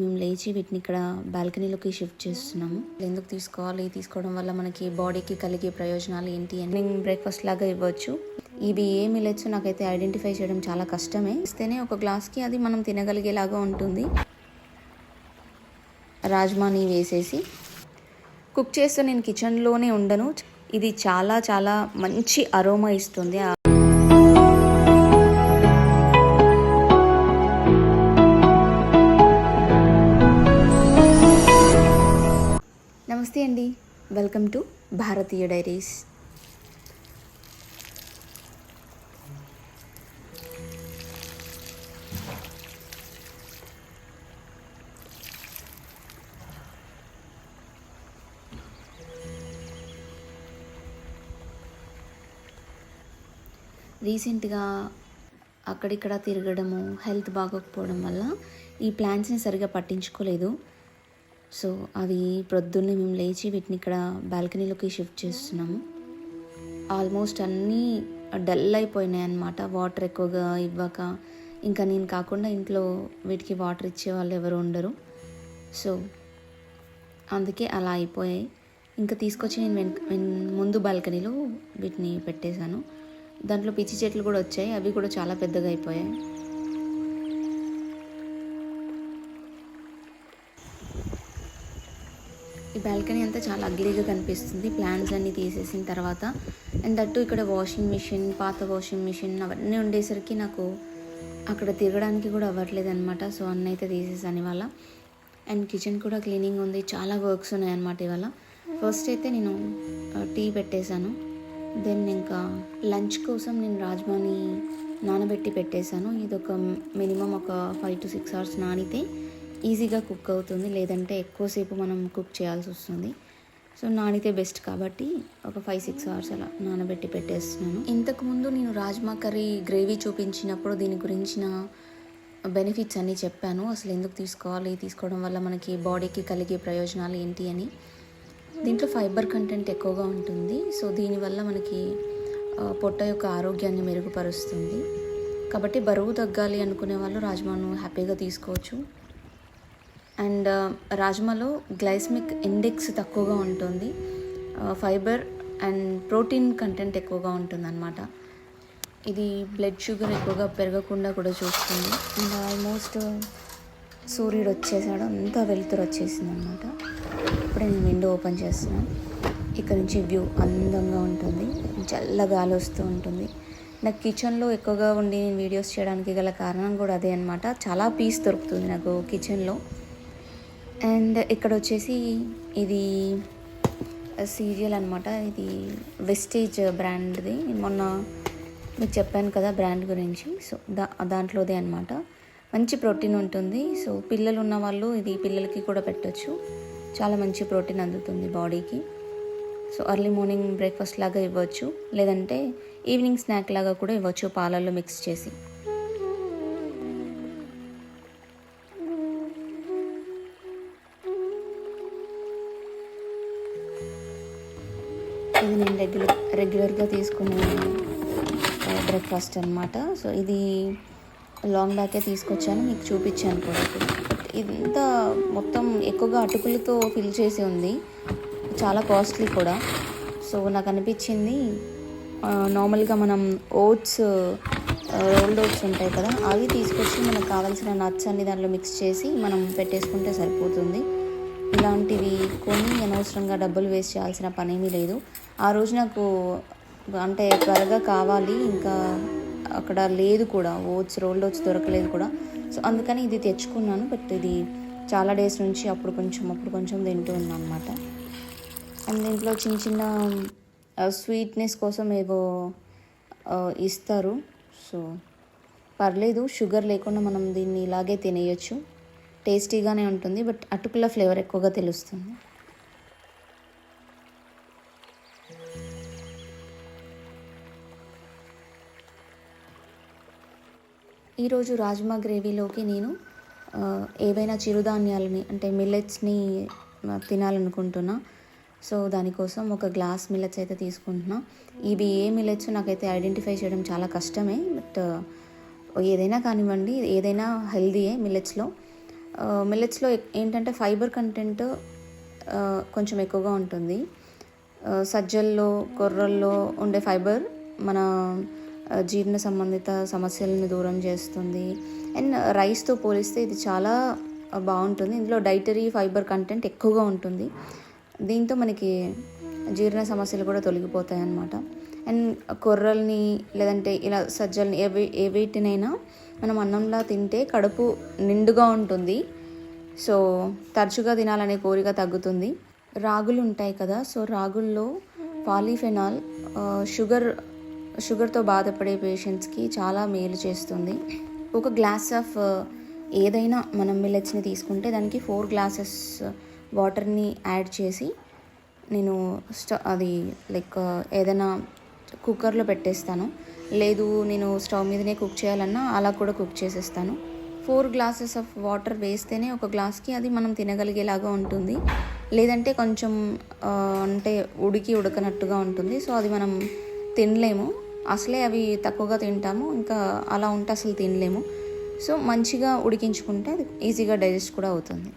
మేము లేచి వీటిని ఇక్కడ బాల్కనీలోకి షిఫ్ట్ చేస్తున్నాము. ఎందుకు తీసుకోవాలి? తీసుకోవడం వల్ల మనకి బాడీకి కలిగే ప్రయోజనాలు ఏంటి అని బ్రేక్ఫాస్ట్ లాగా ఇవ్వచ్చు. ఇవి ఏ మిలెట్స్ నాకైతే ఐడెంటిఫై చేయడం చాలా కష్టమే. ఇస్తేనే ఒక గ్లాస్కి అది మనం తినగలిగేలాగా ఉంటుంది. రాజ్మాని వేసేసి కుక్ చేస్తూ నేను కిచెన్లోనే ఉండను. ఇది చాలా చాలా మంచి అరోమా ఇస్తుంది. Welcome to Bharatiya diaries. రీసెంట్గా అక్కడిక్కడ తిరగడము హెల్త్ బాగోకపోవడం వల్ల ఈ ప్లాంట్స్ని సరిగా పట్టించుకోలేదు. సో అవి ప్రొద్దున్నే మేము లేచి వీటిని ఇక్కడ బాల్కనీలోకి షిఫ్ట్ చేస్తున్నాము. ఆల్మోస్ట్ అన్నీ డల్ అయిపోయినాయి అన్నమాట. వాటర్ ఎక్కువగా ఇవ్వక. ఇంకా నేను కాకుండా ఇంట్లో వీటికి వాటర్ ఇచ్చే వాళ్ళు ఎవరు ఉండరు. సో అందుకే అలా అయిపోయాయి. ఇంకా తీసుకొచ్చి నేను వెన్- ముందు బాల్కనీలో వీటిని పెట్టేశాను. దాంట్లో పిచ్చి చెట్లు కూడా వచ్చాయి. అవి కూడా చాలా పెద్దగా అయిపోయాయి. ఈ బాల్కనీ అంతా చాలా అగ్లీగా కనిపిస్తుంది. ప్లాంట్స్ అన్నీ తీసేసిన తర్వాత అండ్ దట్టు ఇక్కడ వాషింగ్ మిషన్ పాత వాషింగ్ మిషన్ అవన్నీ ఉండేసరికి నాకు అక్కడ తిరగడానికి కూడా అవ్వట్లేదు అనమాట సో అన్న అయితే తీసేసాను ఇవాళ. అండ్ కిచెన్ కూడా క్లీనింగ్ ఉంది. చాలా వర్క్స్ ఉన్నాయన్నమాట ఇవాళ. ఫస్ట్ అయితే నేను టీ పెట్టేశాను. దెన్ ఇంకా లంచ్ కోసం నేను రాజ్మాని నానబెట్టి పెట్టేశాను. ఇది ఒక మినిమం ఒక ఫైవ్ టు సిక్స్ అవర్స్ నానితే ఈజీగా కుక్ అవుతుంది లేదంటే ఎక్కువసేపు మనం కుక్ చేయాల్సి వస్తుంది. సో నానితే బెస్ట్ కాబట్టి ఒక ఫైవ్ సిక్స్ అవర్స్ అలా నానబెట్టి పెట్టేస్తున్నాను. ఇంతకుముందు నేను రాజ్మా కర్రీ గ్రేవీ చూపించినప్పుడు దీని గురించిన బెనిఫిట్స్ అన్నీ చెప్పాను. అసలు ఎందుకు తీసుకోవాలి? తీసుకోవడం వల్ల మనకి బాడీకి కలిగే ప్రయోజనాలు ఏంటి అని. దీంట్లో ఫైబర్ కంటెంట్ ఎక్కువగా ఉంటుంది. సో దీనివల్ల మనకి పొట్ట యొక్క ఆరోగ్యాన్ని మెరుగుపరుస్తుంది. కాబట్టి బరువు తగ్గాలి అనుకునే వాళ్ళు రాజ్మాను హ్యాపీగా తీసుకోవచ్చు. అండ్ రాజ్మాలో గ్లైస్మిక్ ఇండెక్స్ తక్కువగా ఉంటుంది. ఫైబర్ అండ్ ప్రోటీన్ కంటెంట్ ఎక్కువగా ఉంటుంది అనమాట ఇది బ్లడ్ షుగర్ ఎక్కువగా పెరగకుండా కూడా చూస్తుంది. అండ్ ఆల్మోస్ట్ సూర్యుడు వచ్చేసాడు. అంతా వెలుతురు వచ్చేసింది అనమాట ఇప్పుడే నేను విండో ఓపెన్ చేస్తున్నాను ఇక్కడ నుంచి వ్యూ అందంగా ఉంటుంది. చల్ల గాలి వస్తూ ఉంటుంది. నాకు కిచెన్లో ఎక్కువగా ఉండి నేను వీడియోస్ చేయడానికి గల కారణం కూడా అదే అనమాట చాలా పీస్ దొరుకుతుంది నాకు కిచెన్లో. అండ్ ఇక్కడ వచ్చేసి ఇది సీరియల్ అనమాట ఇది వెస్టేజ్ బ్రాండ్ది. మొన్న మీకు చెప్పాను కదా బ్రాండ్ గురించి. సో దా దాంట్లోదే అనమాట మంచి ప్రోటీన్ ఉంటుంది. సో పిల్లలు ఉన్న వాళ్ళు ఇది పిల్లలకి కూడా పెట్టచ్చు. చాలా మంచి ప్రోటీన్ అందుతుంది బాడీకి. సో అర్లీ మార్నింగ్ బ్రేక్ఫాస్ట్ లాగా ఇవ్వచ్చు. లేదంటే ఈవినింగ్ స్నాక్ లాగా కూడా ఇవ్వచ్చు పాలల్లో మిక్స్ చేసి. ఇది నేను రెగ్యులర్ రెగ్యులర్గా తీసుకునే బ్రేక్ఫాస్ట్ అనమాట సో ఇది లాంగ్ బ్యాకే తీసుకొచ్చాను మీకు చూపించాను కూడా ఇంత మొత్తం ఎక్కువగా అటుకులతో ఫిల్ చేసి ఉంది. చాలా కాస్ట్లీ కూడా. సో నాకు అనిపించింది నార్మల్గా మనం ఓట్స్ రోల్డ్ ఓట్స్ ఉంటాయి కదా అవి తీసుకొచ్చి మనకు కావాల్సిన నట్స్ అన్ని దాంట్లో మిక్స్ చేసి మనం పెట్టేసుకుంటే సరిపోతుంది. ఇలాంటివి కొని అనవసరంగా డబ్బులు వేస్ట్ చేయాల్సిన పనేమీ లేదు. ఆ రోజు నాకు అంటే త్వరగా కావాలి ఇంకా అక్కడ లేదు కూడా. ఓట్స్ రోల్డ్ ఓట్స్ దొరకలేదు కూడా. సో అందుకని ఇది తెచ్చుకున్నాను బట్ ఇది చాలా డేస్ నుంచి అప్పుడు కొంచెం అప్పుడు కొంచెం తింటూ ఉన్నాను అనమాట అండ్ దీంట్లో చిన్న చిన్న స్వీట్నెస్ కోసం ఏవో ఇస్తారు. సో పర్లేదు షుగర్ లేకుండా మనం దీన్ని ఇలాగే తినేయచ్చు. టేస్టీగానే ఉంటుంది బట్ అటుకుల ఫ్లేవర్ ఎక్కువగా తెలుస్తుంది. ఈరోజు రాజ్మా గ్రేవీలోకి నేను ఏవైనా చిరుధాన్యాలని అంటే మిల్లెట్స్ని తినాలనుకుంటున్నా. సో దానికోసం ఒక గ్లాస్ మిల్లెట్స్ అయితే తీసుకుంటున్నా. ఇవి ఏ మిల్లెట్స్ నాకైతే ఐడెంటిఫై చేయడం చాలా కష్టమే బట్ ఏదైనా కానివ్వండి ఏదైనా హెల్దీయే మిల్లెట్స్లో. మిల్లెట్స్లో ఏంటంటే ఫైబర్ కంటెంట్ కొంచెం ఎక్కువగా ఉంటుంది. సజ్జల్లో కొర్రల్లో ఉండే ఫైబర్ మన జీర్ణ సంబంధిత సమస్యలను దూరం చేస్తుంది. అండ్ రైస్తో పోలిస్తే ఇది చాలా బాగుంటుంది. ఇందులో డైటరీ ఫైబర్ కంటెంట్ ఎక్కువగా ఉంటుంది. దీంతో మనకి జీర్ణ సమస్యలు కూడా తొలగిపోతాయి అన్నమాట అండ్ కొర్రల్ని లేదంటే ఇలా సజ్జల్ని ఏవి ఏ వీటినైనా మనం అన్నంలా తింటే కడుపు నిండుగా ఉంటుంది. సో తరచుగా తినాలనే కోరిక తగ్గుతుంది. రాగులు ఉంటాయి కదా సో రాగుల్లో పాలీఫెనాల్ షుగర్ షుగర్తో బాధపడే పేషెంట్స్కి చాలా మేలు చేస్తుంది. ఒక గ్లాస్ ఆఫ్ ఏదైనా మనం మిల్లెట్స్ని తీసుకుంటే దానికి ఫోర్ గ్లాసెస్ వాటర్ని యాడ్ చేసి నేను స్ట అది లైక్ ఏదైనా కుక్కర్లో పెట్టేస్తాను. లేదు నేను స్టవ్ మీదనే కుక్ చేయాలన్నా అలా కూడా కుక్ చేసేస్తాను. ఫోర్ గ్లాసెస్ ఆఫ్ వాటర్ వేస్తేనే ఒక గ్లాస్కి అది మనం తినగలిగేలాగా ఉంటుంది. లేదంటే కొంచెం అంటే ఉడికి ఉడకనట్టుగా ఉంటుంది. సో అది మనం తినలేము. అసలే అవి తక్కువగా తింటాము. ఇంకా అలా ఉంటే అసలు తినలేము. సో మంచిగా ఉడికించుకుంటే అది ఈజీగా డైజెస్ట్ కూడా అవుతుంది.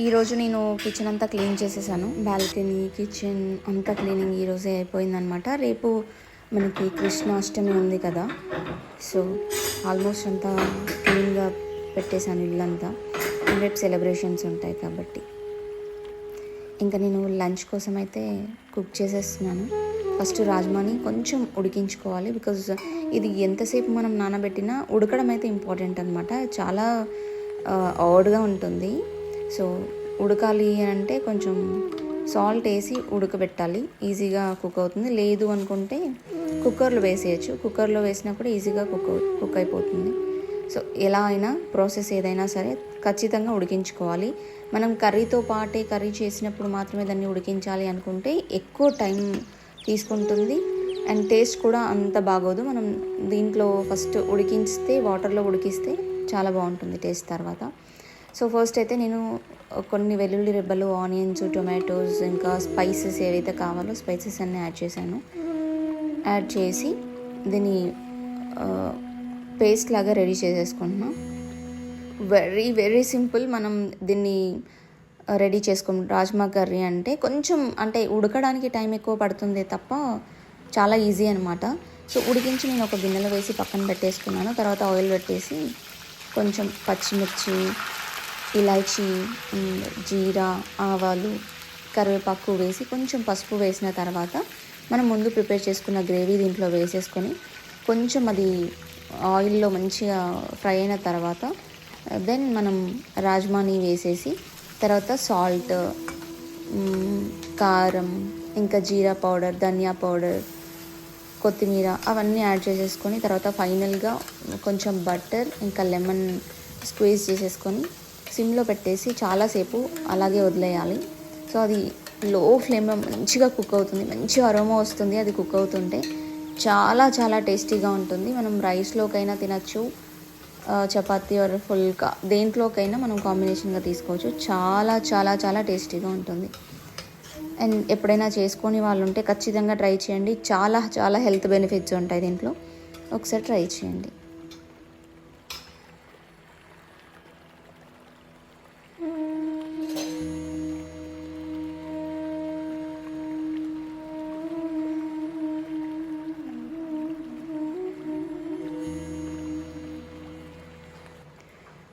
ఈరోజు నేను కిచెన్ అంతా క్లీన్ చేసేసాను. బాల్కనీ కిచెన్ అంతా క్లీనింగ్ ఈరోజే అయిపోయిందనమాట రేపు మనకి కృష్ణాష్టమి ఉంది కదా. సో ఆల్మోస్ట్ అంతా క్లీన్గా పెట్టేశాను ఇల్లంతా. రేపు సెలబ్రేషన్స్ ఉంటాయి కాబట్టి. ఇంకా నేను లంచ్ కోసం అయితే కుక్ చేసేస్తున్నాను. ఫస్ట్ రాజ్మాని కొంచెం ఉడికించుకోవాలి బికాజ్ ఇది ఎంతసేపు మనం నానబెట్టినా ఉడకడం అయితే ఇంపార్టెంట్ అనమాట చాలా ఆడ్గా ఉంటుంది. సో ఉడకాలి అంటే కొంచెం సాల్ట్ వేసి ఉడకబెట్టాలి. ఈజీగా కుక్ అవుతుంది. లేదు అనుకుంటే కుక్కర్లో వేసేయచ్చు. కుక్కర్లో వేసినా కూడా ఈజీగా కుక్ కుక్ అయిపోతుంది. సో ఎలా అయినా ప్రాసెస్ ఏదైనా సరే ఖచ్చితంగా ఉడికించుకోవాలి. మనం కర్రీతో పాటే కర్రీ చేసినప్పుడు మాత్రమే దాన్ని ఉడికించాలి అనుకుంటే ఎక్కువ టైం తీసుకుంటుంది. అండ్ టేస్ట్ కూడా అంత బాగోదు. మనం దీంట్లో ఫస్ట్ ఉడికిస్తే వాటర్లో ఉడికిస్తే చాలా బాగుంటుంది టేస్ట్ తర్వాత. సో ఫస్ట్ అయితే నేను కొన్ని వెల్లుల్లి రెబ్బలు ఆనియన్స్ టొమాటోస్ ఇంకా స్పైసెస్ ఏవైతే కావాలో స్పైసెస్ అన్నీ యాడ్ చేశాను. యాడ్ చేసి దీన్ని పేస్ట్ లాగా రెడీ చేసేసుకుంటున్నాం. వెరీ వెరీ సింపుల్ మనం దీన్ని రెడీ చేసుకోం రాజ్మా కర్రీ అంటే కొంచెం అంటే ఉడకడానికి టైం ఎక్కువ పడుతుంది తప్ప చాలా ఈజీ అనమాట సో ఉడికించి నేను ఒక గిన్నెలో వేసి పక్కన పెట్టేసుకున్నాను. తర్వాత ఆయిల్ పెట్టేసి కొంచెం పచ్చిమిర్చి ఇలాచీ జీరా ఆవాలు కరివేపాకు వేసి కొంచెం పసుపు వేసిన తర్వాత మనం ముందు ప్రిపేర్ చేసుకున్న గ్రేవీ దీంట్లో వేసేసుకొని కొంచెం అది ఆయిల్లో మంచిగా ఫ్రై అయిన తర్వాత దెన్ మనం రాజ్మాని వేసేసి తర్వాత సాల్ట్ కారం ఇంకా జీరా పౌడర్ ధనియా పౌడర్ కొత్తిమీర అవన్నీ యాడ్ చేసేసుకొని తర్వాత ఫైనల్గా కొంచెం బటర్ ఇంకా లెమన్ స్క్వీజ్ చేసేసుకొని సిమ్లో పెట్టేసి చాలాసేపు అలాగే వదిలేయాలి. సో అది లో ఫ్లేమ్లో మంచిగా కుక్ అవుతుంది. మంచి అరోమా వస్తుంది అది కుక్ అవుతుంటే. చాలా చాలా టేస్టీగా ఉంటుంది. మనం రైస్లోకైనా తినచ్చు. చపాతి ఆర్ ఫుల్కా దేంట్లోకైనా మనం కాంబినేషన్గా తీసుకోవచ్చు. చాలా చాలా చాలా టేస్టీగా ఉంటుంది. అండ్ ఎప్పుడైనా చేసుకొని వాళ్ళు ఉంటే ఖచ్చితంగా ట్రై చేయండి. చాలా చాలా హెల్త్ బెనిఫిట్స్ ఉంటాయి దీంట్లో. ఒకసారి ట్రై చేయండి.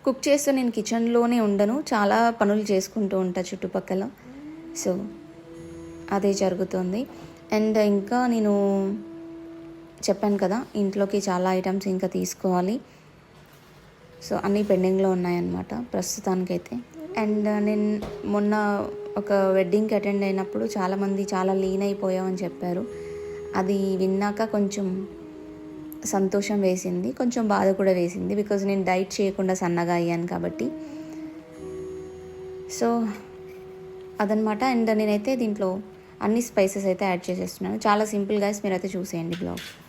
కుక్ చేస్తూ నేను కిచెన్లోనే ఉండను. చాలా పనులు చేసుకుంటూ ఉంటా చుట్టుపక్కల. సో అదే జరుగుతుంది. అండ్ ఇంకా నేను చెప్పాను కదా ఇంట్లోకి చాలా ఐటమ్స్ ఇంకా తీసుకోవాలి. సో అన్నీ పెండింగ్లో ఉన్నాయన్నమాట ప్రస్తుతానికైతే. అండ్ నేను మొన్న ఒక వెడ్డింగ్కి అటెండ్ అయినప్పుడు చాలామంది చాలా లీన్ అయిపోయామని చెప్పారు. అది విన్నాక కొంచెం సంతోషం వేసింది కొంచెం బాధ కూడా వేసింది బికాజ్ నేను డైట్ చేయకుండా సన్నగా అయ్యాను కాబట్టి. సో అదనమాట. అండ్ నేనైతే దీంట్లో అన్ని స్పైసెస్ అయితే యాడ్ చేసేస్తున్నాను. చాలా సింపుల్ గైస్ మీరైతే చూసేయండి బ్లాగ్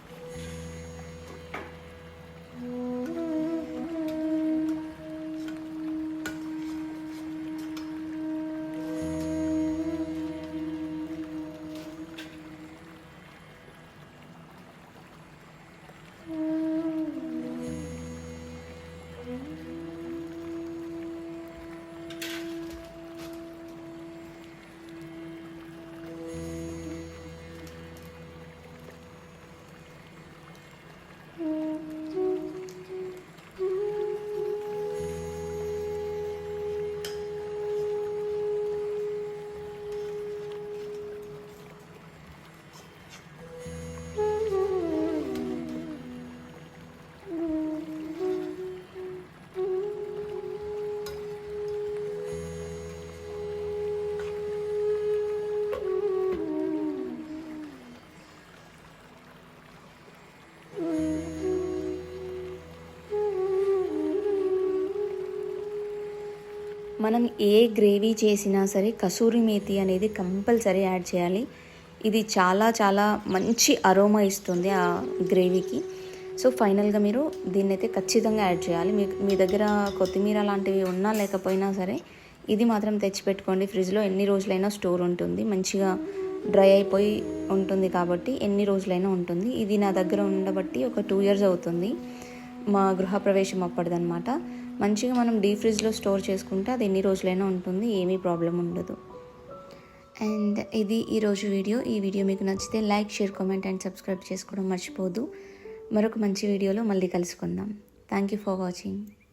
మనం ఏ గ్రేవీ చేసినా సరే కసూరి మేతి అనేది కంపల్సరీ యాడ్ చేయాలి. ఇది చాలా చాలా మంచి అరోమా ఇస్తుంది ఆ గ్రేవీకి. సో ఫైనల్గా మీరు దీన్ని అయితే ఖచ్చితంగా యాడ్ చేయాలి. మీ మీ దగ్గర కొత్తిమీర లాంటివి ఉన్నా లేకపోయినా సరే ఇది మాత్రం తెచ్చిపెట్టుకోండి. ఫ్రిడ్జ్లో ఎన్ని రోజులైనా స్టోర్ ఉంటుంది. మంచిగా డ్రై అయిపోయి ఉంటుంది కాబట్టి ఎన్ని రోజులైనా ఉంటుంది. ఇది నా దగ్గర ఉండబట్టి ఒక టూ ఇయర్స్ అవుతుంది. మా గృహప్రవేశం అప్పటిదనమాట మంచిగా మనం డీప్ ఫ్రిడ్జ్లో స్టోర్ చేసుకుంటే అది ఎన్ని రోజులైనా ఉంటుంది ఏమీ ప్రాబ్లం ఉండదు. అండ్ ఇది ఈరోజు వీడియో. ఈ వీడియో మీకు నచ్చితే like share comment and subscribe చేసుకోవడం మర్చిపోదు. మరొక మంచి వీడియోలో మళ్ళీ కలుసుకుందాం. Thank you for watching